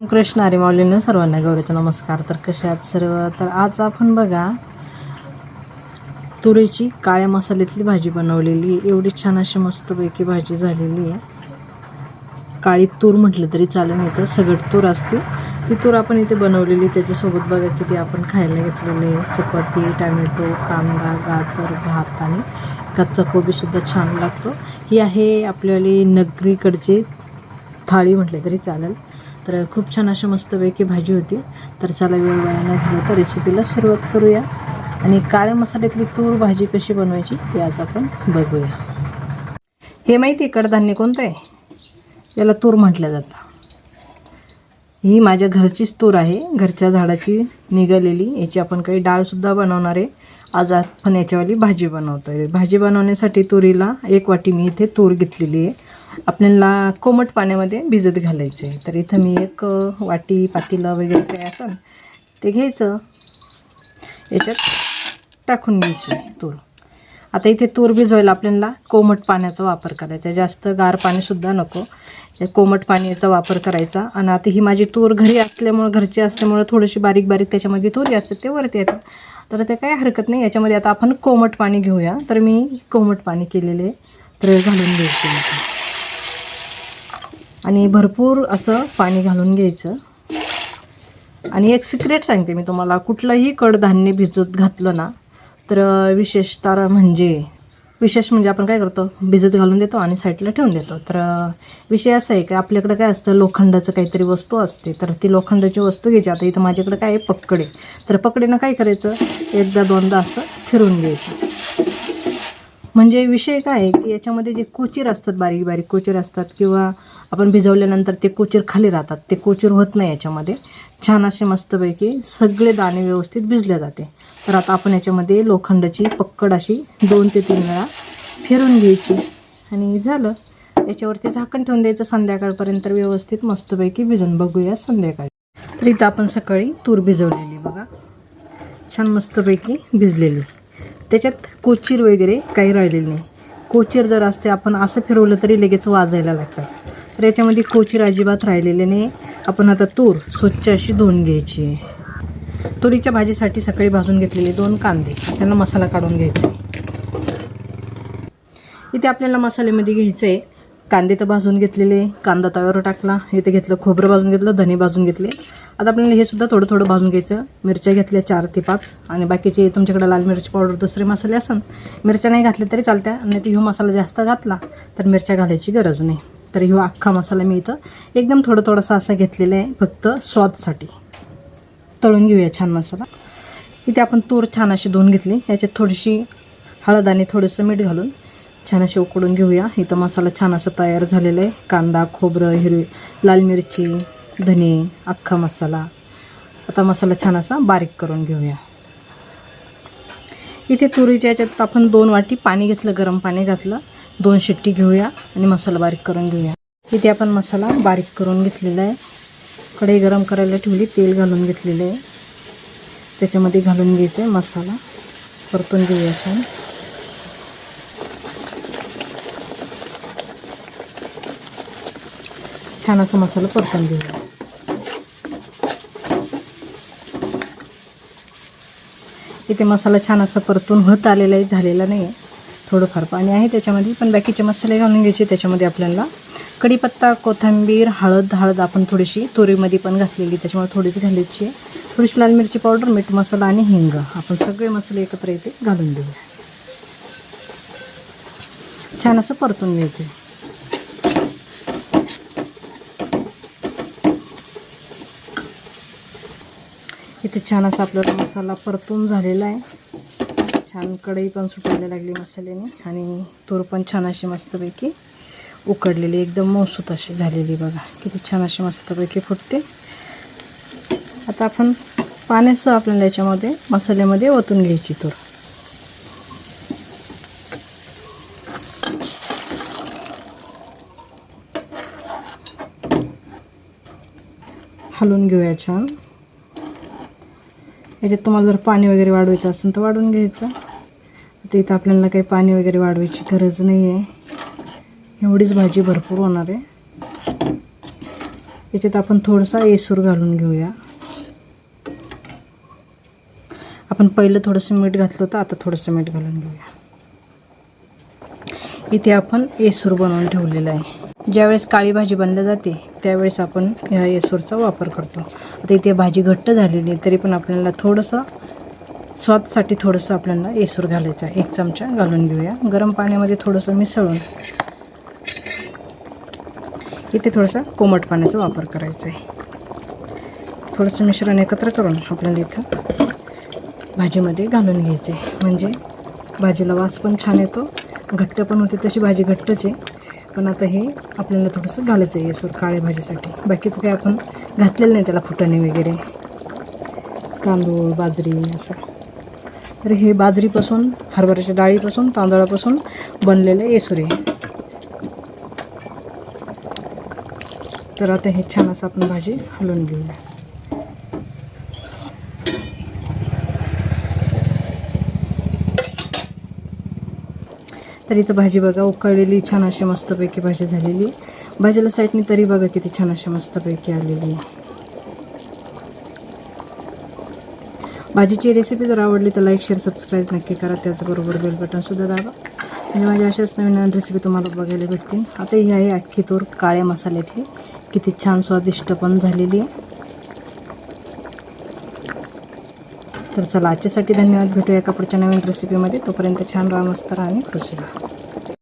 कृष्ण हरी सर्वांना गौरीचा नमस्कार. तर कसे आहात सर्व? तर आज आपण बघा तुरीची काळ्या मसाल्यातली भाजी बनवलेली आहे. एवढी छान अशी मस्तपैकी भाजी झालेली आहे. काळी तूर म्हटलं तरी चालेल नाही तर सगट तूर असते ती तूर आपण इथे बनवलेली त्याच्यासोबत बघा किती आपण खायला घेतलेले चपाती टॅमॅटो कांदा गाजर भात आणि कच्चा कोबीसुद्धा छान लागतो. ही आहे आपल्याली नगरीकडची थाळी म्हटलं तरी चालेल. तर खूप छान अशा मस्तपैकी भाजी होती. तर चला वेळ वाया न घालवता रेसिपीला सुरुवात करूया. आणि काळ्या मसाल्यातली तूर भाजी कशी बनवायची ते आज आपण बघूया. हे माहिती आहे कडधान्य कोणतं आहे? याला तूर म्हटलं जातं. ही माझ्या घरचीच तूर आहे. घरच्या झाडाची निघालेली. याची आपण काही डाळसुद्धा बनवणार आहे. आज आपण याच्यावाली भाजी बनवतो आहे भाजी बनवण्यासाठी तुरीला एक वाटी मी इथे तूर घेतलेली आहे. आपल्याला कोमट पाण्यामध्ये भिजत घालायचं आहे. तर इथं मी एक वाटी पातीला वगैरे काय असेल ते घ्यायचं. याच्यात टाकून घ्यायची तूर. आता इथे तूर भिजवायला आपल्याला कोमट पाण्याचा वापर करायचा जास्त गार पाणीसुद्धा नको. कोमट कोमट पाण्याचा वापर करायचा. आणि आता ही माझी तूर घरी असल्यामुळं घरची असल्यामुळं थोडीशी बारीक बारीक त्याच्यामध्ये तुरी असते ते वरती येतात. तर ते काही हरकत नाही. याच्यामध्ये आता आपण कोमट पाणी घेऊया. तर मी कोमट पाणी केलेले तर घालून घ्यायचे आणि भरपूर असं पाणी घालून घ्यायचं. आणि एक सिक्रेट सांगते मी तुम्हाला कुठलंही कडधान्य भिजत घातलं ना तर विशेषतः म्हणजे विशेष म्हणजे आपण काय करतो भिजत घालून देतो आणि साईडला ठेवून देतो. तर विषय असा आहे की आपल्याकडे काय असतं लोखंडाचं काहीतरी वस्तू असते तर ती लोखंडाची वस्तू घ्यायची. आता इथं माझ्याकडे काय आहे पकडे. तर पकडेनं काय करायचं एकदा दोनदा असं फिरून घ्यायचं. म्हणजे विषय काय आहे की याच्यामध्ये जे कोचीर असतात बारीक बारीक कोचीर असतात किंवा आपण भिजवल्यानंतर ते कोचीर खाली राहतात ते कोचीर होत नाही याच्यामध्ये. छान असे मस्तपैकी सगळे दाणे व्यवस्थित भिजले जाते. तर आता आपण याच्यामध्ये लोखंडाची पक्कड अशी दोन ते तीन वेळा फिरून घ्यायची. आणि झालं. याच्यावरती झाकण ठेवून द्यायचं. संध्याकाळपर्यंत व्यवस्थित मस्तपैकी भिजून बघूया संध्याकाळी. तर इथं आपण सकाळी तूर भिजवलेली बघा. छान मस्तपैकी भिजलेली. त्याच्यात कोचीर वगैरे काही राहिलेली नाही. कोचीर जर असते आपण असं फिरवलं तरी लगेच वाजायला लागतात. तर याच्यामध्ये कोचीर अजिबात राहिलेले नाही. आपण आता तूर स्वच्छ अशी धुवून घ्यायची. तुरीच्या भाजीसाठी सकाळी भाजून घेतलेले दोन कांदे. त्यांना मसाला काढून घ्यायचा. आहे इथे आपल्याला मसाल्यामध्ये घ्यायचं आहे कांदे तर भाजून घेतलेले कांदा तव्यावर टाकला इथे घेतलं खोबरं भाजून घेतलं धने भाजून घेतले. आता आपल्याला हे सुद्धा थोडं थोडं भाजून घ्यायचं. मिरच्या घेतल्या चार ते पाच. आणि बाकीचे तुमच्याकडे लाल मिरची पावडर दुसरे मसाले असन मिरच्या नाही घातल्या तरी चालत्या. नाही तर ह्यो मसाला जास्त घातला तर मिरच्या घालायची गरज नाही. तर ह्यो अख्खा मसाला मी इथं एकदम थोडं थोडासा असा घेतलेला आहे फक्त स्वादसाठी. तळून घेऊया छान मसाला. इथे आपण तूर छान अशी धुवून घेतली. याच्यात थोडीशी हळद आणि थोडंसं मीठ घालून छान असे उकडून घेऊया. इथं मसाला छान असा तयार झालेला आहे. कांदा खोबरं हिरवी लाल मिरची धने अख्खा मसाला. आता मसाला छान असा बारीक करून घेऊया. इथे तुरीच्या याच्यात आपण दोन वाटी पाणी घेतलं गरम पाणी घातलं. दोन शिट्टी घेऊया आणि मसाला बारीक करून घेऊया. इथे आपण मसाला बारीक करून घेतलेला आहे. कढई गरम करायला ठेवली तेल घालून घेतलेलं आहे. त्याच्यामध्ये घालून घ्यायचं आहे मसाला. परतून घेऊया छान छान असा मसाला परतून घेऊया. इथे मसाला छान असा परतून होत आलेला आहे झालेला नाही आहे. थोडंफार पाणी आहे त्याच्यामध्ये पण बाकीचे मसाले घालून घ्यायचे त्याच्यामध्ये आपल्याला कढीपत्ता कोथिंबीर हळद हळद आपण थोडीशी तुरीमध्ये पण घातलेली त्याच्यामुळे थोडीच घालायची आहे. थोडीशी लाल मिरची पावडर मीठ मसाला आणि हिंग. आपण सगळे मसाले एकत्र इथे घालून देऊया छान असं परतून घ्यायचं. इथे छान असा आपल्याला मसाला परतून झालेला आहे. छान कढई पण सुटायला लागली मसाल्याने आणि तूर पण छान अशी मस्तपैकी उकडलेली एकदम मौसूत अशी झालेली बघा. किती छान अशी मस्तपैकी फुटते. आता आपण पाण्यासह आपल्याला याच्यामध्ये मसाल्यामध्ये ओतून घ्यायची तूर. हलवून घेऊया छान. याच्यात तुम्हाला जर पाणी वगैरे वाढवायचं असेल तर वाढवून घ्यायचं. आता इथं आपल्याला काही पाणी वगैरे वाढवायची गरज नाही आहे एवढीच भाजी भरपूर होणार आहे. याच्यात आपण थोडासा येसूर घालून घेऊया. आपण पहिलं थोडंसं मीठ घातलं होतं आता थोडंसं मीठ घालून घेऊया. इथे आपण येसूर बनवून ठेवलेलं आहे. ज्यावेळेस काळी भाजी बनल्या जाते त्यावेळेस आपण ह्या येसूरचा वापर करतो. आता इथे भाजी घट्ट झालेली आहे तरी पण आपल्याला थोडंसं स्वादसाठी थोडंसं आपल्याला येसूर घालायचं आहे. एक चमचा घालून घेऊया. गरम पाण्यामध्ये थोडंसं मिसळून इथे थोडंसं कोमट पाण्याचा वापर करायचा आहे. थोडंसं मिश्रण एकत्र करून आपल्याला इथं भाजीमध्ये घालून घ्यायचे म्हणजे भाजीला वास पण छान येतो घट्ट पण होते तशी भाजी घट्टच आहे. पण आता हे आपल्याला थोडंसं घालायचं आहे येसूर काळ्या भाजीसाठी बाकीचं काही आपण घातलेलं नाही त्याला फुटाणे वगैरे. तांदूळ बाजरी असं. तर हे बाजरीपासून हरभऱ्याच्या डाळीपासून तांदळापासून बनलेलं येसूर आहे तर आता हे छान असं आपण भाजी हलवून घेऊया. तर इथं भाजी बघा उकळलेली छान अशी मस्तपैकी भाजी झालेली. आहे. भाजीला साईडनी तरी बघा किती छान अशी मस्तपैकी आलेली. आहे भाजीची रेसिपी जर आवडली तर लाईक शेअर सबस्क्राईब नक्की करा. त्याचबरोबर बेल बटनसुद्धा दाबा. म्हणजे माझ्या अशाच नवीन नवीन रेसिपी तुम्हाला बघायला भेटतील. आता ही आहे अख्खी तूर काळ्या मसाल्यातली. किती छान स्वादिष्ट पण झालेली आहे. तर चला आजच्यासाठी धन्यवाद. भेटूया एका पुढच्या नवीन रेसिपीमध्ये तोपर्यंत छान राहा मस्त राहा आणि खुश राहा.